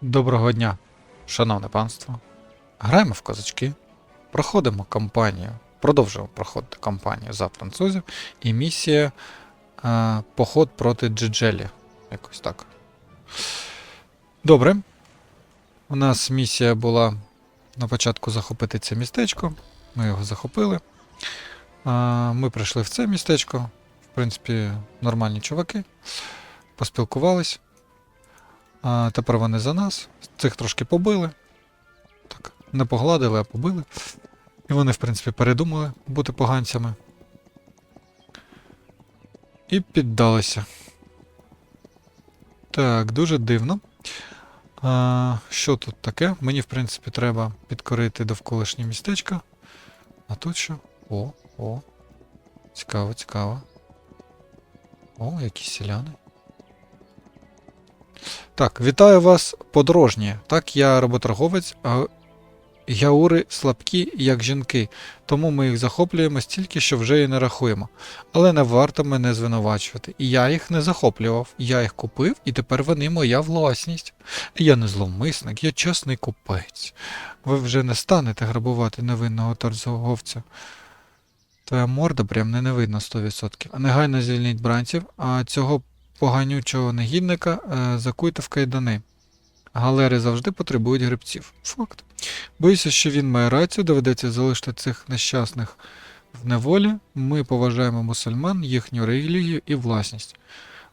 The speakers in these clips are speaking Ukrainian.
Доброго дня, шановне панство. Граємо в козачки, проходимо кампанію, продовжуємо проходити кампанію за французів, і місія е, Поход проти Джеджелі. Якось так. Добре. У нас місія була на початку захопити це містечко. Ми його захопили. Е, ми прийшли в це містечко. В принципі, нормальні чуваки. Поспілкувались. А тепер вони за нас. Цих трошки побили. Так, не погладили, а побили. І вони, в принципі, передумали бути поганцями. І піддалися. Так, дуже дивно. А, що тут таке? Мені, в принципі, треба підкорити довколишнє містечко. А тут що? О, о. Цікаво, цікаво. О, якісь селяни. Так, вітаю вас, подорожні. Так, я работорговець, а яури слабкі, як жінки, тому ми їх захоплюємо стільки, що вже і не рахуємо. Але не варто мене звинувачувати. І я їх не захоплював, я їх купив, і тепер вони моя власність. Я не зловмисник, я чесний купець. Ви вже не станете грабувати невинного торговця. Твоя морда прям не невидно 100%. А негайно звільніть бранців, а цього поганючого негідника е, закуйте в кайдани. Галери завжди потребують грибців. Факт. Боюся, що він має рацію, доведеться залишити цих нещасних в неволі. Ми поважаємо мусульман, їхню релігію і власність.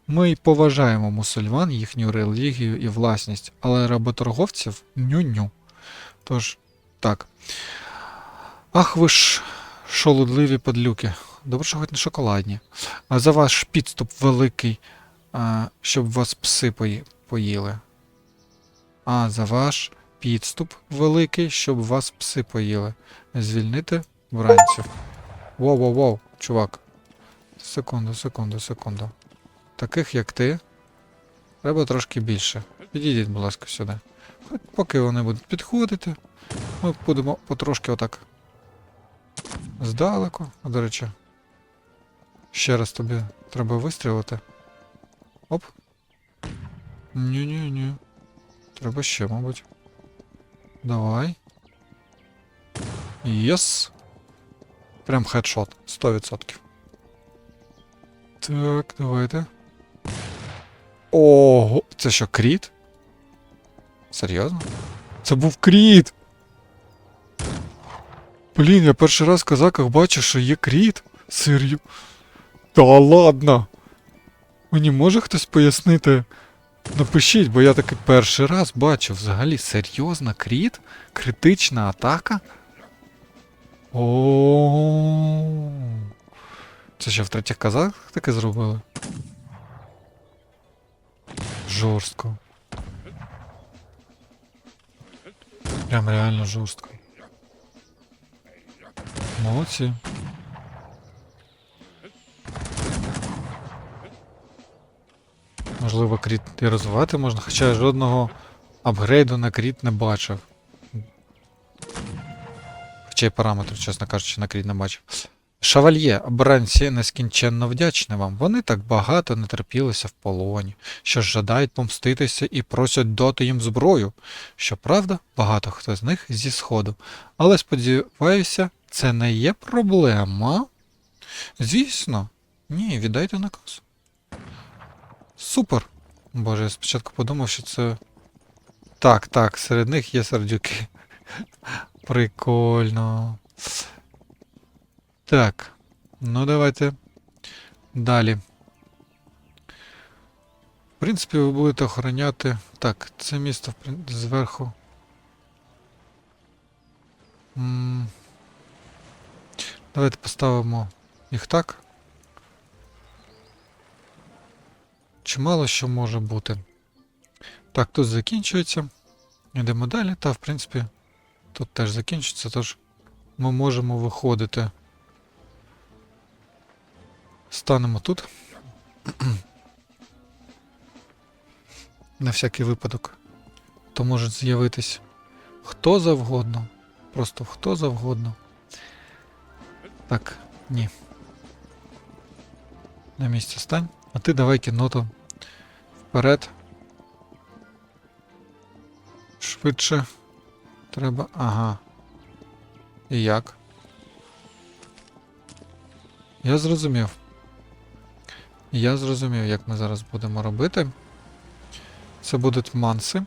Ми поважаємо мусульман, їхню релігію і власність, але работорговців ню-ню. Тож, так. Ах ви ж, шолудливі подлюки. Добре, що хоч не шоколадні. А за ваш підступ великий, щоб вас пси поїли. А за ваш підступ великий, щоб вас пси поїли. Звільнити бранців. Воу-воу-воу, чувак. Секунду, секунду, секунду. Таких, як ти, треба трошки більше. Підійдіть, будь ласка, сюди. Поки вони будуть підходити, ми будемо потрошки отак. Здалеку. До речі. Ще раз тобі треба вистрілити. Оп. Ні-ні-ні. Треба ще, мабуть. Давай. Єс. Прям хедшот. 100%. Так, давайте. Ого, це що, кріт? Серйозно? Це був кріт! Блін, я перший раз в казаках бачу, що є кріт. Серйозно. Та ладно. Мені може хтось пояснити? Напишіть, бо я таки перший раз бачу взагалі серйозна кріт? Критична атака? О. Це що в третіх казаках таке зробили? Жорстко. Прям реально жорстко. Молодці. Можливо, кріт і розвивати можна, хоча жодного апгрейду на кріт не бачив. Хоча й параметрів, чесно кажучи, на кріт не бачив. Шавальє, бранці нескінченно вдячні вам. Вони так багато не терпілися в полоні, що жадають помститися і просять дати їм зброю. Щоправда, багато хто з них зі сходу. Але сподіваюся, це не є проблема. Звісно, ні, віддайте наказ. Супер. Боже, я спочатку подумав, що це. Так, так, серед них є сердюки. Прикольно. Так. Ну, давайте. Далі. В принципі, ви будете охороняти. Так, це місто зверху. Давайте поставимо їх так. Чимало що може бути. Так, тут закінчується. Йдемо далі. Та, в принципі, тут теж закінчиться, тож ми можемо виходити. Станемо тут. На всякий випадок. То може з'явитись хто завгодно. Просто хто завгодно. Так, ні. На місці стань. А ти давай кінноту вперед. Швидше. Треба. Ага. І як? Я зрозумів. Я зрозумів, як ми зараз будемо робити. Це будуть манси.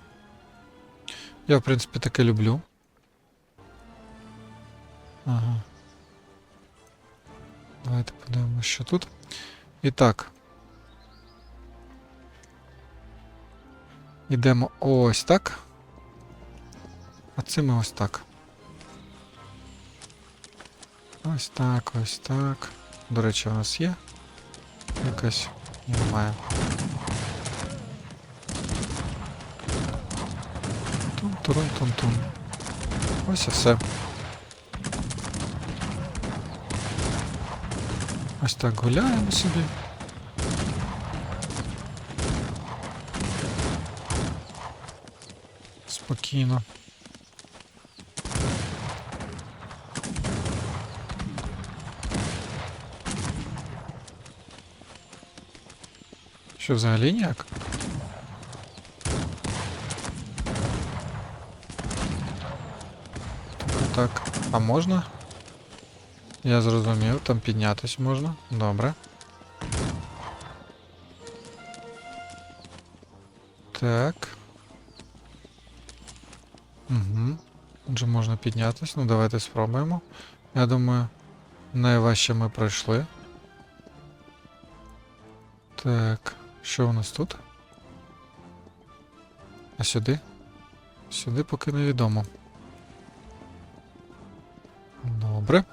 Я, в принципі, таке люблю. Ага. Давайте подивимося, що тут. І так. Ідемо ось так. А це ми ось так. Ось так, ось так. До речі, у нас є. Якась немає. Тун-турун-тун-тун. Ось і все. Ось так гуляємо собі. Спокійно. Що взагалі ніяк? Так, так. А можна? Я зрозумів, там піднятись можна. Добре. Так. Отже, можна піднятись. Ну, давайте спробуємо. Я думаю, найважче ми пройшли. Так, що у нас тут? А сюди? Сюди поки невідомо. Добре.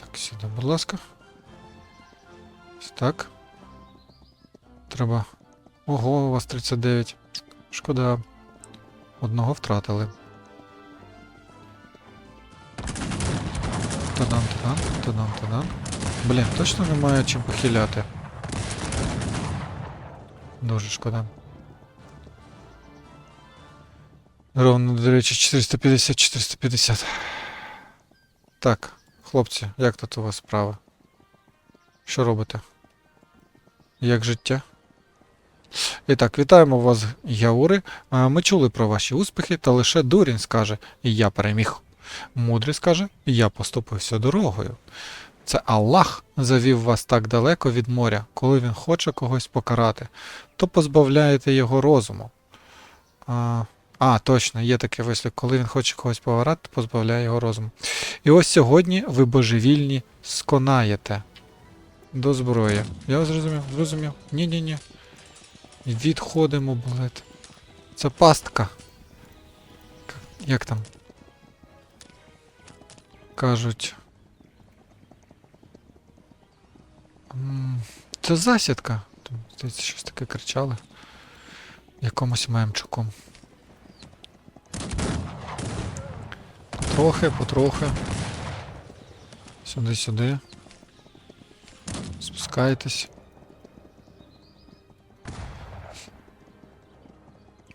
Так, сюди, будь ласка. Ось так. Треба. Ого, у вас 39. Шкода. Одного втратили. Тадам, тадам, тадам, тадам. Блін, точно немає чим похиляти. Дуже шкода. Ровно, до речі, 450-450. Так, хлопці, як тут у вас справа? Що робите? Як життя? І так, вітаємо вас, Яури. Ми чули про ваші успіхи, та лише дурень скаже Я переміг. Мудрий скаже Я поступився дорогою. Це Аллах завів вас так далеко від моря, коли він хоче когось покарати, то позбавляєте його розуму. А, а, точно, є таке вислів, коли він хоче когось покарати, позбавляє його розуму. І ось сьогодні ви божевільні сконаєте до зброї. Я зрозумів, зрозумів. Ні-ні-ні. Відходимо, блед. Це пастка. Як там? Кажуть. Це засідка. Здається, щось таке кричали. Якомусь мемчику. Потрохи, потрохи. Сюди, сюди. Спускайтесь.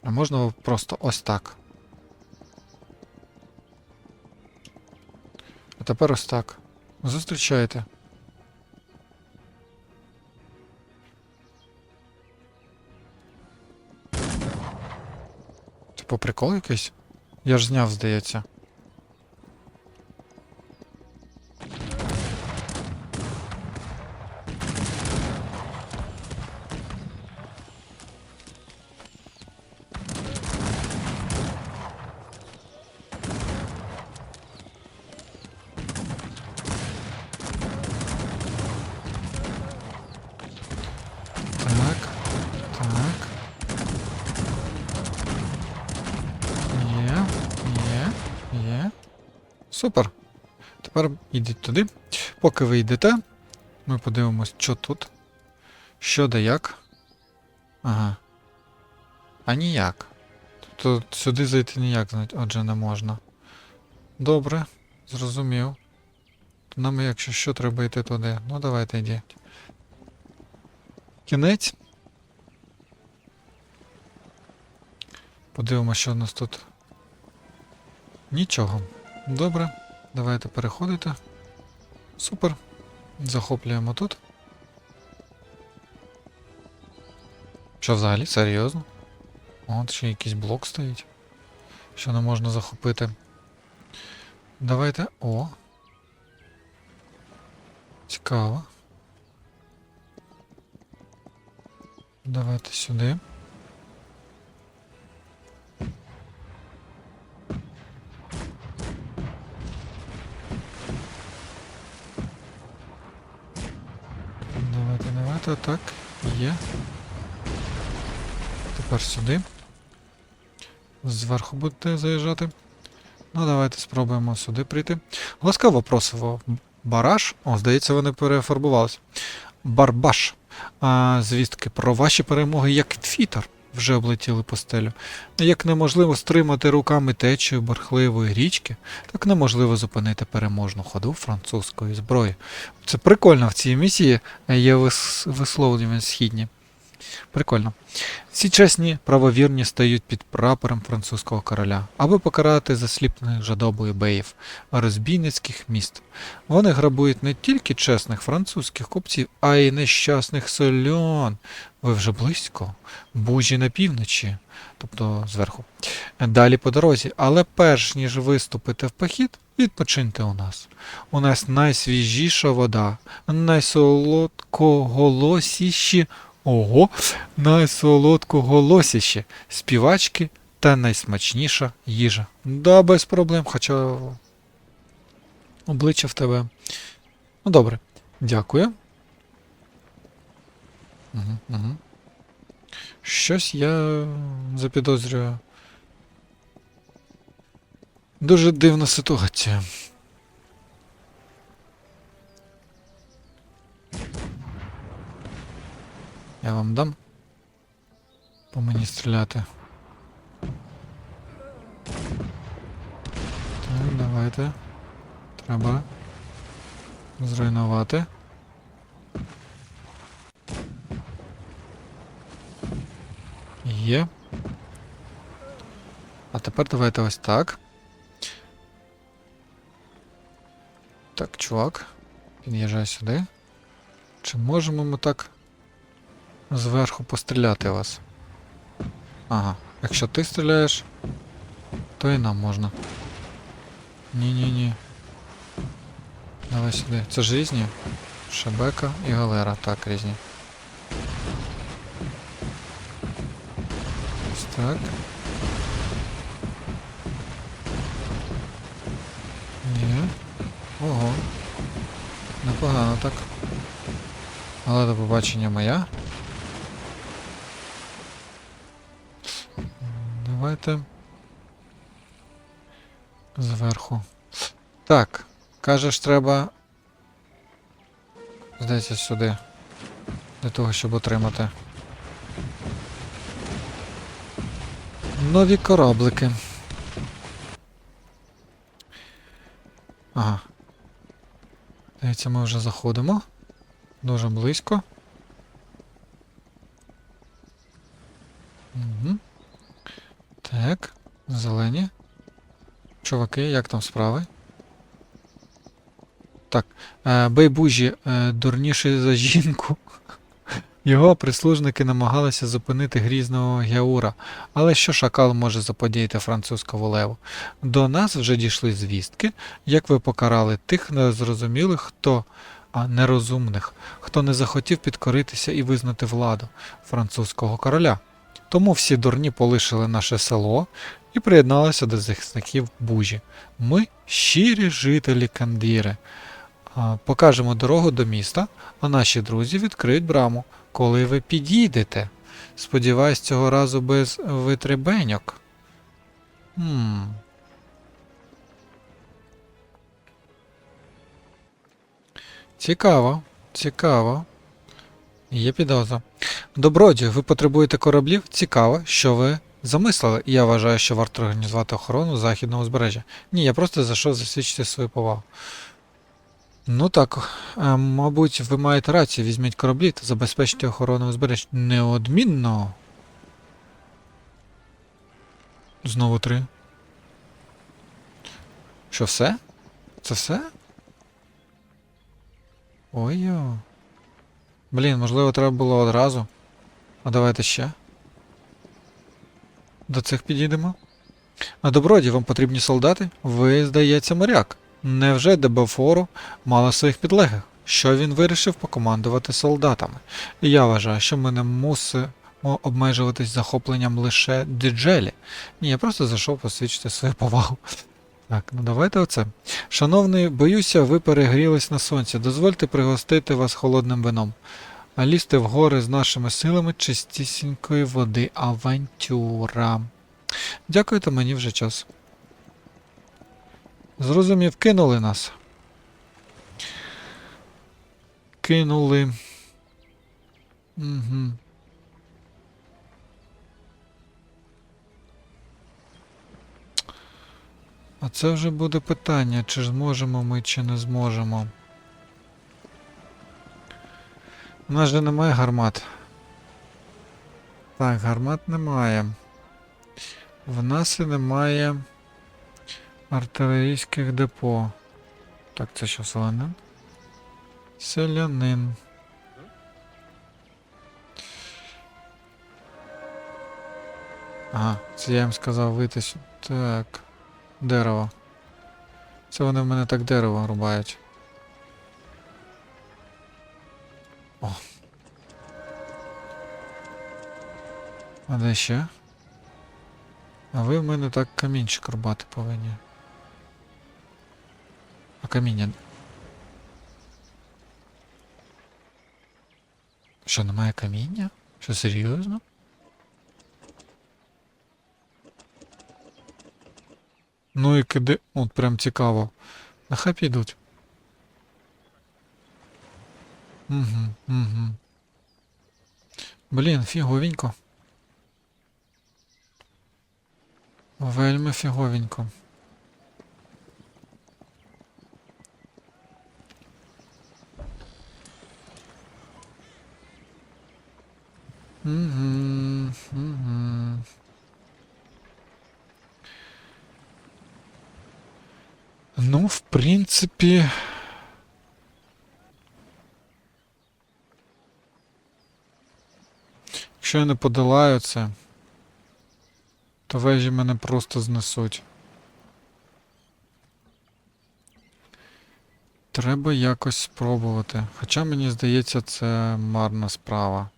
А можна просто ось так. А тепер ось так. Зустрічайте. Типу прикол якийсь? Я ж зняв, здається. Супер. Тепер йдіть туди. Поки ви йдете, ми подивимось, що тут. Що да як. Ага. А ніяк. Тобто сюди зайти ніяк, отже, не можна. Добре, зрозумів. Нам, якщо що, треба йти туди. Ну давайте йдіть. Кінець. Подивимося, що у нас тут. Нічого. Добре. Давайте переходити. Супер. Захоплюємо тут. Що взагалі? Серйозно? От ще якийсь блок стоїть. Що не можна захопити. Давайте. О. Цікаво. Давайте сюди. Так, є. Тепер сюди. Зверху будете заїжджати. Ну, давайте спробуємо сюди прийти. Ласкаво просимо. Бараш. О, здається, вони перефарбувалися. Барбаш. А, звістки про ваші перемоги як фітер вже облетіли постелю. Як неможливо стримати руками течію бархливої річки, так неможливо зупинити переможну ходу французької зброї. Це прикольно в цій місії є вис- висловлювання східні. Прикольно. Ці чесні правовірні стають під прапором французького короля, аби покарати засліплених жадобою беїв, розбійницьких міст. Вони грабують не тільки чесних французьких купців, а й нещасних сольон. Ви вже близько, бужі на півночі, тобто зверху. Далі по дорозі, але перш ніж виступити в похід, відпочиньте у нас. У нас найсвіжіша вода, найсолодкоголосіші Ого, найсолодкоголосіші співачки та найсмачніша їжа. Да, без проблем, хоча обличчя в тебе. Ну добре, дякую. Угу, угу. Щось я запідозрюю. Дуже дивна ситуація. Я вам дам по мені стріляти. Так, давайте. Треба зруйнувати. Є. А тепер давайте ось так. Так, чувак. Під'їжджай сюди. Чи можемо ми так зверху постріляти вас? Ага. Якщо ти стріляєш, то і нам можна. Ні-ні-ні. Давай сюди. Це ж різні? Шебека і галера. Так, різні. Ось так. Є. Ого. Непогано так. Але до побачення моя. Давайте. Зверху. Так. Кажеш, треба. Здається, сюди. Для того, щоб отримати. Нові кораблики. Ага. Здається, ми вже заходимо. Дуже близько. Угу. Так, зелені. Чуваки, як там справи? Так, е, Бейбужі е, дурніший за жінку. Його прислужники намагалися зупинити грізного Геура, але що шакал може заподіяти французькому леву? До нас вже дійшли звістки, як ви покарали тих незрозумілих, хто а нерозумних, хто не захотів підкоритися і визнати владу французького короля. Тому всі дурні полишили наше село і приєдналися до захисників Бужі. Ми щирі жителі Кандіри. Покажемо дорогу до міста, а наші друзі відкриють браму, коли ви підійдете. Сподіваюсь, цього разу без витребеньок. Хм. Цікаво, цікаво. Є підозра. Добродію, ви потребуєте кораблів? Цікаво, що ви замислили. І я вважаю, що варто організувати охорону західного узбережжя. Ні, я просто зайшов засвідчити свою повагу. Ну так, е, мабуть, ви маєте рацію, візьміть кораблі та забезпечте охорону узбережжя. Неодмінно. Знову три. Що все? Це все? Ой-йо. Блін, можливо, треба було одразу. А давайте ще. До цих підійдемо. На доброді вам потрібні солдати? Ви, здається, моряк. Невже Дебафору мало своїх підлеглих? Що він вирішив покомандувати солдатами? І я вважаю, що ми не мусимо обмежуватись захопленням лише діджелі. Ні, я просто зайшов посвідчити свою повагу. Так, ну давайте оце. Шановний, боюся, ви перегрілись на сонці. Дозвольте пригостити вас холодним вином. А лізти в гори з нашими силами чистісінької води авантюра. Дякуйте, мені вже час. Зрозумів, кинули нас. Кинули. Угу. А це вже буде питання, чи зможемо ми, чи не зможемо. У нас же немає гармат. Так, гармат немає. В нас і немає артилерійських депо. Так, це що селянин? Селянин. Ага, це я їм сказав вийти Так. Дерево. Це вони в мене так дерево рубають. О. А де ще? А ви в мене так камінчик рубати повинні. А каміння. Що, немає каміння? Що серйозно? Ну і киди. От прям цікаво. Нехай підуть. Угу, угу. Блін, фіговенько. Вельми фіговенько. Угу, угу. Ну, в принципі. Якщо я не подолаю це, то вежі мене просто знесуть. Треба якось спробувати. Хоча мені здається, це марна справа.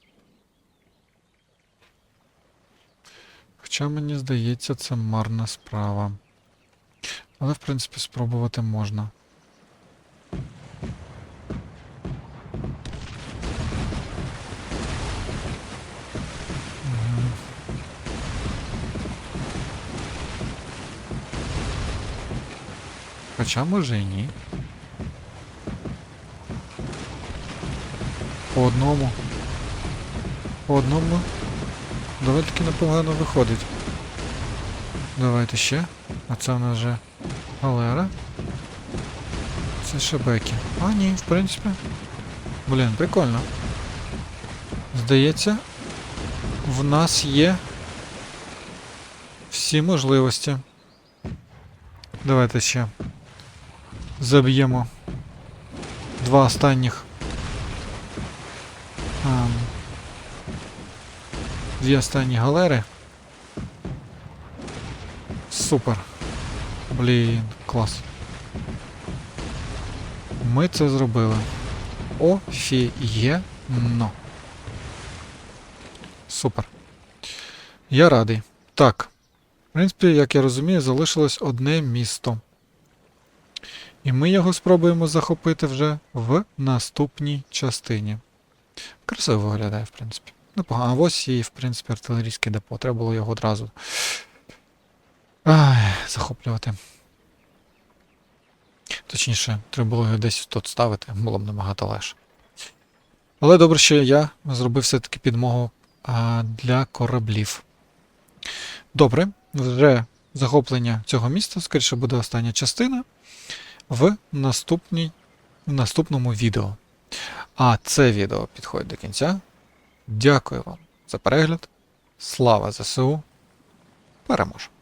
Хоча мені здається, це марна справа. Але, в принципі, спробувати можна. Хоча може і ні. По одному. По одному. Доволі таки непогано виходить. Давайте ще. А це в нас вже галера. Це шебеки. А, ні, в принципі. Блін, прикольно. Здається, в нас є всі можливості. Давайте ще заб'ємо два останніх. Ам, дві останні галери. Супер. Блін, клас. Ми це зробили. Офієнно. Супер. Я радий. Так. В принципі, як я розумію, залишилось одне місто. І ми його спробуємо захопити вже в наступній частині. Красиво виглядає, в принципі. Непогано. А ось і, в принципі, артилерійське депо. Треба було його одразу Ай, захоплювати. Точніше, треба було його десь тут ставити, було б набагато легше. Але добре, що я зробив все-таки підмогу а, для кораблів. Добре, вже захоплення цього міста, скоріше буде остання частина в, наступній, в наступному відео. А це відео підходить до кінця. Дякую вам за перегляд. Слава ЗСУ! Переможемо!